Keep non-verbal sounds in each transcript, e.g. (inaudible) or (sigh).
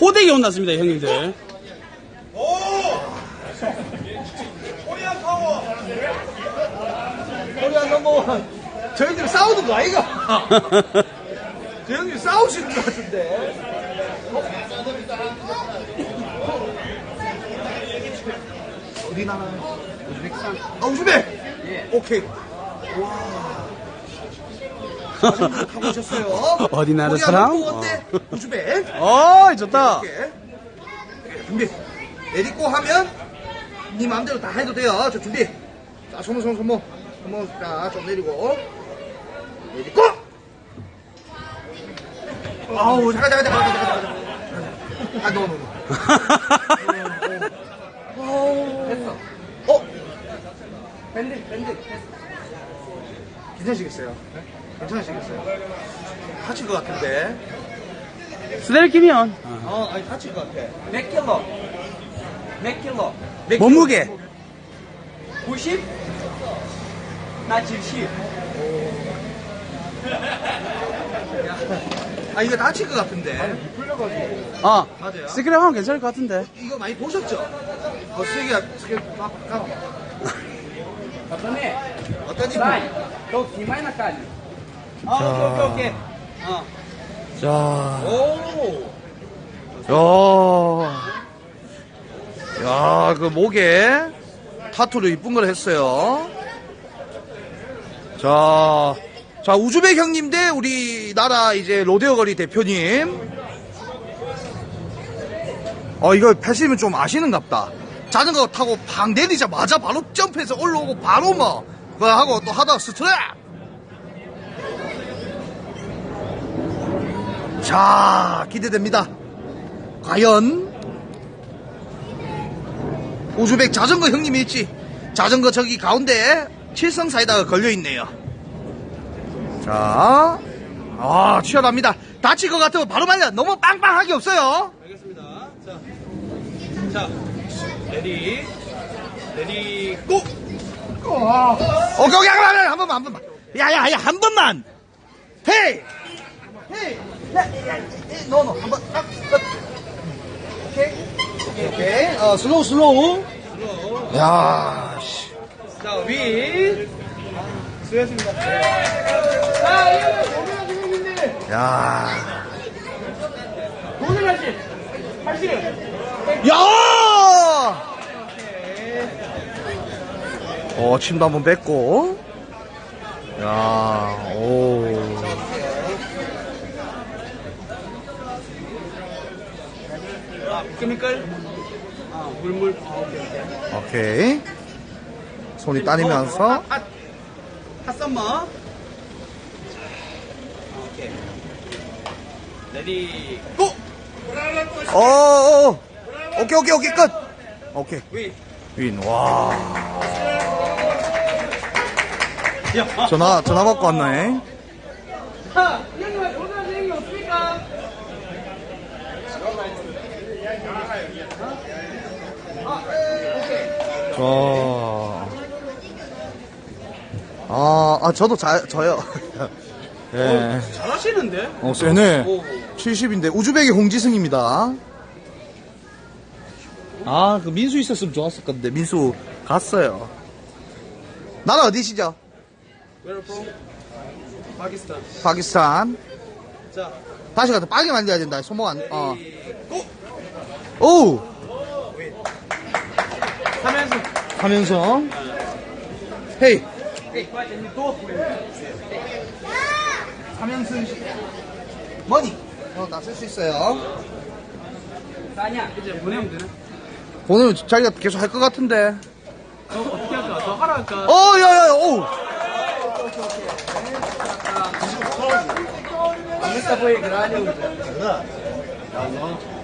호되게 혼났습니다, 형님들. 코리안 파워. 코리안 넘버원. 저희들 싸우는 거 아이가? (laughs) 저희들 싸우시는 것 같은데. 어디 나라요? 우즈벡산. 아, 우즈벡! 오케이. 와. 하고 오셨어요. 어디 나라 코리안 사람? 넘버원대 우즈벡. 어이, 좋다. 이렇게. 준비. 내딛고 하면 네 마음대로 다 해도 돼요. 저 준비. 자, 손목, 손목, 손목. 손목, 자, 좀 내리고. 내딛고! 아우, 잠깐, 잠깐, 잠깐, 잠깐, 잠깐, 잠깐. 아, 너무, 너무. (laughs) 됐어. 어? 밴드, 밴드. 괜찮으시겠어요? 괜찮으시겠어요? 다칠 것 같은데. 스델키면 어, 아니, 다칠 것 같아. 몇 킬로? 몇 킬로? 몸무게. 90? 나 70. 아, 이거 다칠 것 같은데. 어, 맞아요. 스크랩 하면 괜찮을 것 같은데. 이거 많이 보셨죠? 어, 세계가, 세계, 까, 까. 어떠네? 어떤 이 나이. 너 기마이 나까지. 아, 오케이, 오케이, 오케이. 어. 자, 오! 야, 야, 그 목에 타투를 이쁜 걸 했어요. 자, 자, 우즈벡 형님 대 우리나라 이제 로데오 거리 대표님. 어, 이거 패시면 좀 아시는갑다. 자전거 타고 팡 내리자마자 바로 점프해서 올라오고 바로 뭐, 뭐 하고 또 하다가 스트랩! 자, 기대됩니다. 과연 우즈벡 자전거 형님이 있지? 자전거 저기 가운데 칠성 사이다가 걸려있네요. 자, 아 치열합니다. 다칠 것 같으면 바로 말려. 너무 빵빵하게 없어요. 알겠습니다. 자, 자, 레디, 레디, 고! 오케이 오케이 한, 한 번만 한 번만. 야 야 야 한 번만. 헤이! 헤이 노노 한번 딱 끝. 오케이 오케이 오케이 어 슬로우 슬로우 야 씨. 자, 위. 수고했습니다. 야. 도전하시. 하시. 야! 어, 침도 한번 뱉고. 야, 오. 아, 미끌미끌. 아, 물물. 아, 오케이, 오케이. 오케이. 손이 따니면서. 아, 아, 핫썸머. 오케이. 레디, 고! 어, 어, 어. 오케이, 오케이, 오케이, 끝. 오케이. 위. 윈, 와. 야, 전화, 전화 받고 왔네. 자, 형님, 도전하신 형님 없습니까? 저. 아, 아, 저도 자, 저요. (laughs) 예. 잘하시는데? 어, 쎄네. 오. 70인데 우즈벡의 홍지승입니다. 아, 그 민수 있었으면 좋았을 건데 민수 갔어요. 나라 어디시죠? Where from? 파키스탄. 파키스탄. 자, 다시 가서 빨리 만져야 된다. 손목 안. 어. 고! 오. 하면서. 하면서. 헤이. 하면서. 머니. 어, 나 쓸 수 있어요. 싸냐? 이제 보내면 되나? 오늘 자기가 계속 할 것 같은데. 저 어떻게 할까? 저 하라 할까? 어, 야, 야, 야, 오. Gusto po yung grano. 아, 오케이, 오케이.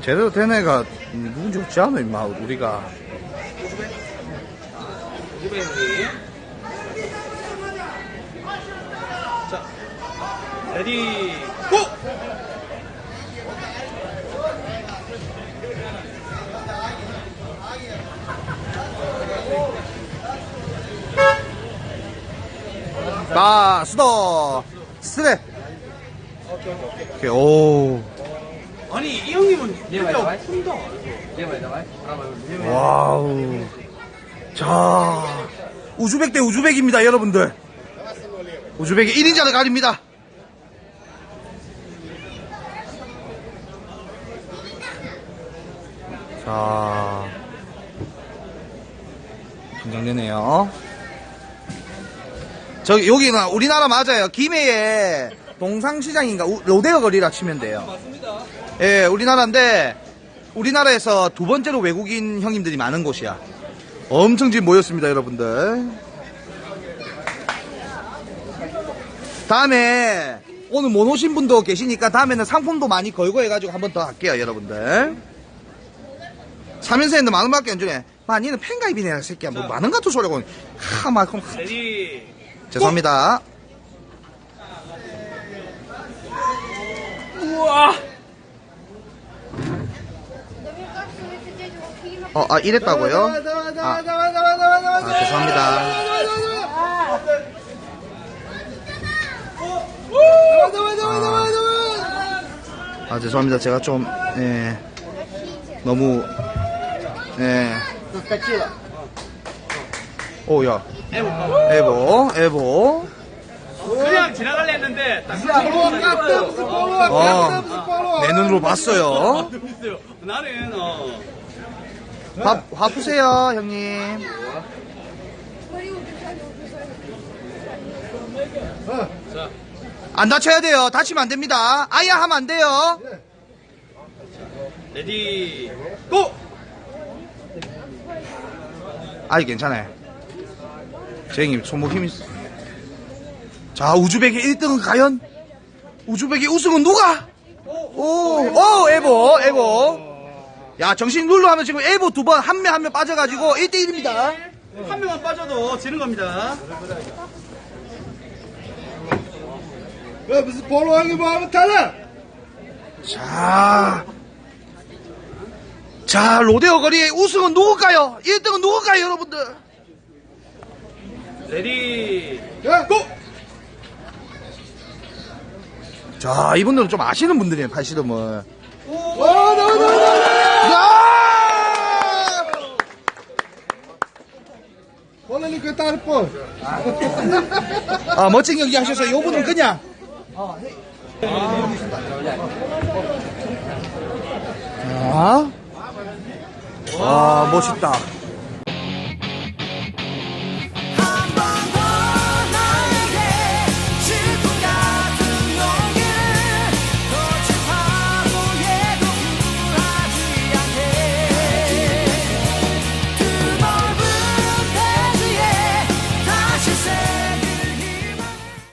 제대로 된 애가 누군지 없지 않아, 임마, 우리가. 자, 레디, 고! 자, 수도. 스트랩. 오케이, 오. 아니 이 형님은 lleva. 푼다. Lleva, lleva. Bravo, 와우. 자, 우즈벡 대 우즈벡입니다, 여러분들. 우즈벡이 1인자를 가립니다. 자, 긴장되네요. 저기, 여기가 우리나라 맞아요. 김해에 동상시장인가, 우- 로데오 거리라 치면 돼요. 예, 우리나라인데, 우리나라에서 두 번째로 외국인 형님들이 많은 곳이야. 엄청 지금 모였습니다, 여러분들. 다음에, 오늘 못 오신 분도 계시니까 다음에는 상품도 많이 걸고 해가지고 한 번 더 할게요, 여러분들. 3인사 했는데 만원 밖에 안 주네. 마, 니는 팬가입이네, 새끼야. 뭐, 만원 같은 소리하고. 하, 막, 그럼 레디. 죄송합니다. 우와. 어, 아, 이랬다고요? 아, 아, 죄송합니다. 아, 죄송합니다. 제가 좀, 예, 너무, 예. 오, 야. 에보, 에보. 그냥 지나갈래 했는데 딱 어, 내 눈으로 봤어요. 있어요. 나는 어. 화, 화 푸세요, 형님. 안 다쳐야 돼요. 다치면 안 됩니다. 아야 하면 안 돼요. 레디. 고. 아이, 괜찮아요. 제 형님, 손목 힘이. 있어. 자, 우즈벡의 1등은 과연? 우즈벡의 우승은 누가? 오, 오, 에보, 에보. 야, 정신 룰로 하면 지금 에보 두 번, 한 명 한 명 빠져가지고 1대1입니다. 한 명만 빠져도 지는 겁니다. 왜 무슨 볼로하기 뭐 하면 달라? 자, 자, 로데오 거리의 우승은 누굴까요? 1등은 누굴까요, 여러분들? 레디. 야, 고! 자, 이분들은 좀 아시는 분들이에요, 팔씨름을. 와, 나와, 나와, 나와! 야! 볼로니까 따를 뻔. 아, 멋진 경기 하셔서 요분은 그냥. 아. 와, 멋있다.